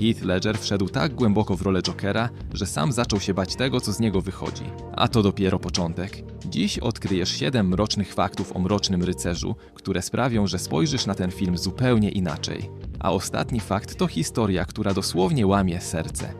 Heath Ledger wszedł tak głęboko w rolę Jokera, że sam zaczął się bać tego, co z niego wychodzi. A to dopiero początek. Dziś odkryjesz 7 mrocznych faktów o Mrocznym Rycerzu, które sprawią, że spojrzysz na ten film zupełnie inaczej. A ostatni fakt to historia, która dosłownie łamie serce.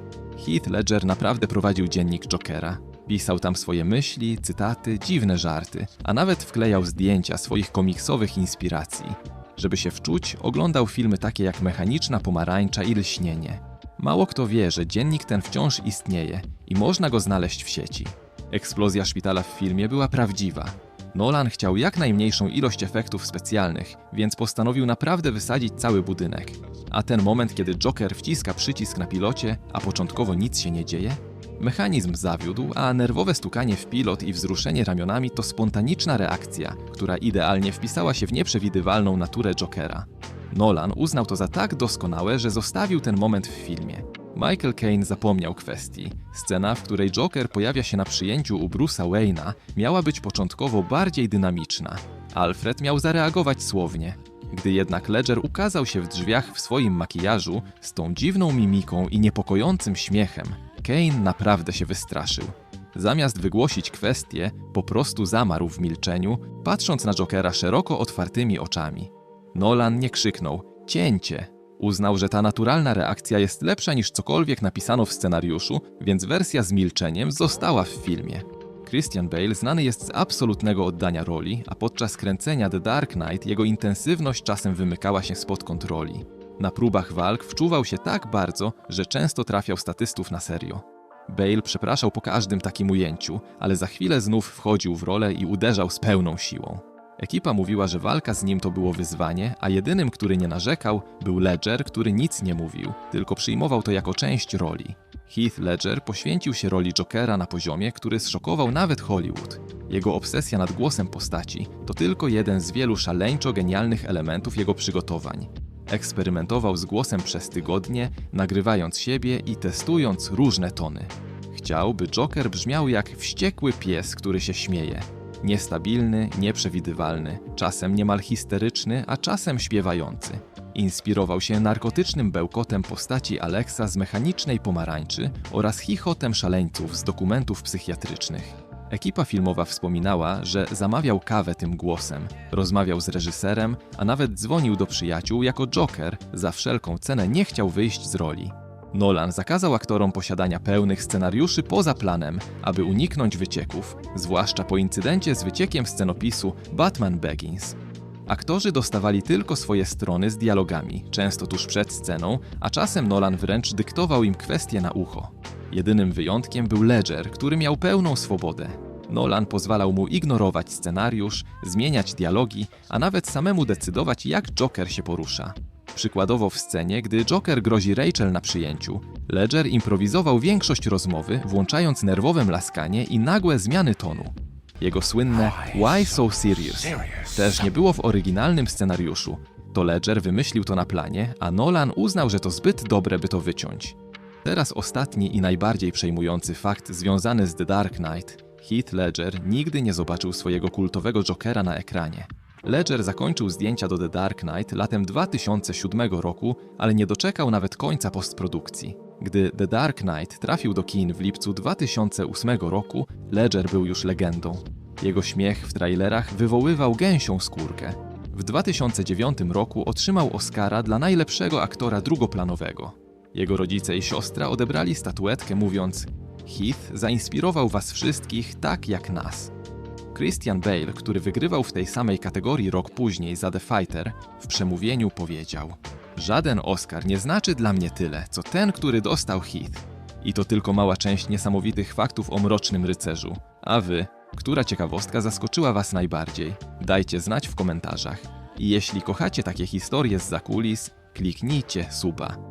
Heath Ledger naprawdę prowadził dziennik Jokera. Pisał tam swoje myśli, cytaty, dziwne żarty, a nawet wklejał zdjęcia swoich komiksowych inspiracji. Żeby się wczuć, oglądał filmy takie jak Mechaniczna Pomarańcza i Lśnienie. Mało kto wie, że dziennik ten wciąż istnieje i można go znaleźć w sieci. Eksplozja szpitala w filmie była prawdziwa. Nolan chciał jak najmniejszą ilość efektów specjalnych, więc postanowił naprawdę wysadzić cały budynek. A ten moment, kiedy Joker wciska przycisk na pilocie, a początkowo nic się nie dzieje? Mechanizm zawiódł, a nerwowe stukanie w pilot i wzruszenie ramionami to spontaniczna reakcja, która idealnie wpisała się w nieprzewidywalną naturę Jokera. Nolan uznał to za tak doskonałe, że zostawił ten moment w filmie. Michael Caine zapomniał kwestii. Scena, w której Joker pojawia się na przyjęciu u Bruce'a Wayne'a, miała być początkowo bardziej dynamiczna. Alfred miał zareagować słownie. Gdy jednak Ledger ukazał się w drzwiach w swoim makijażu, z tą dziwną mimiką i niepokojącym śmiechem, Kane naprawdę się wystraszył. Zamiast wygłosić kwestię, po prostu zamarł w milczeniu, patrząc na Jokera szeroko otwartymi oczami. Nolan nie krzyknął cięcie. Uznał, że ta naturalna reakcja jest lepsza niż cokolwiek napisano w scenariuszu, więc wersja z milczeniem została w filmie. Christian Bale znany jest z absolutnego oddania roli, a podczas kręcenia The Dark Knight jego intensywność czasem wymykała się spod kontroli. Na próbach walk wczuwał się tak bardzo, że często trafiał statystów na serio. Bale przepraszał po każdym takim ujęciu, ale za chwilę znów wchodził w rolę i uderzał z pełną siłą. Ekipa mówiła, że walka z nim to było wyzwanie, a jedynym, który nie narzekał, był Ledger, który nic nie mówił, tylko przyjmował to jako część roli. Heath Ledger poświęcił się roli Jokera na poziomie, który zszokował nawet Hollywood. Jego obsesja nad głosem postaci to tylko jeden z wielu szaleńczo genialnych elementów jego przygotowań. Eksperymentował z głosem przez tygodnie, nagrywając siebie i testując różne tony. Chciał, by Joker brzmiał jak wściekły pies, który się śmieje. Niestabilny, nieprzewidywalny, czasem niemal histeryczny, a czasem śpiewający. Inspirował się narkotycznym bełkotem postaci Alexa z mechanicznej pomarańczy oraz chichotem szaleńców z dokumentów psychiatrycznych. Ekipa filmowa wspominała, że zamawiał kawę tym głosem, rozmawiał z reżyserem, a nawet dzwonił do przyjaciół jako Joker, za wszelką cenę nie chciał wyjść z roli. Nolan zakazał aktorom posiadania pełnych scenariuszy poza planem, aby uniknąć wycieków, zwłaszcza po incydencie z wyciekiem scenopisu Batman Begins. Aktorzy dostawali tylko swoje strony z dialogami, często tuż przed sceną, a czasem Nolan wręcz dyktował im kwestie na ucho. Jedynym wyjątkiem był Ledger, który miał pełną swobodę. Nolan pozwalał mu ignorować scenariusz, zmieniać dialogi, a nawet samemu decydować, jak Joker się porusza. Przykładowo w scenie, gdy Joker grozi Rachel na przyjęciu, Ledger improwizował większość rozmowy, włączając nerwowe mlaskanie i nagłe zmiany tonu. Jego słynne Why so serious też nie było w oryginalnym scenariuszu. To Ledger wymyślił to na planie, a Nolan uznał, że to zbyt dobre, by to wyciąć. Teraz ostatni i najbardziej przejmujący fakt związany z The Dark Knight. Heath Ledger nigdy nie zobaczył swojego kultowego Jokera na ekranie. Ledger zakończył zdjęcia do The Dark Knight latem 2007 roku, ale nie doczekał nawet końca postprodukcji. Gdy The Dark Knight trafił do kin w lipcu 2008 roku, Ledger był już legendą. Jego śmiech w trailerach wywoływał gęsią skórkę. W 2009 roku otrzymał Oscara dla najlepszego aktora drugoplanowego. Jego rodzice i siostra odebrali statuetkę mówiąc Heath zainspirował was wszystkich tak jak nas. Christian Bale, który wygrywał w tej samej kategorii rok później za The Fighter, w przemówieniu powiedział: Żaden Oscar nie znaczy dla mnie tyle, co ten, który dostał Heath. I to tylko mała część niesamowitych faktów o mrocznym rycerzu. A wy, która ciekawostka zaskoczyła was najbardziej? Dajcie znać w komentarzach. I jeśli kochacie takie historie z zakulis, kliknijcie suba.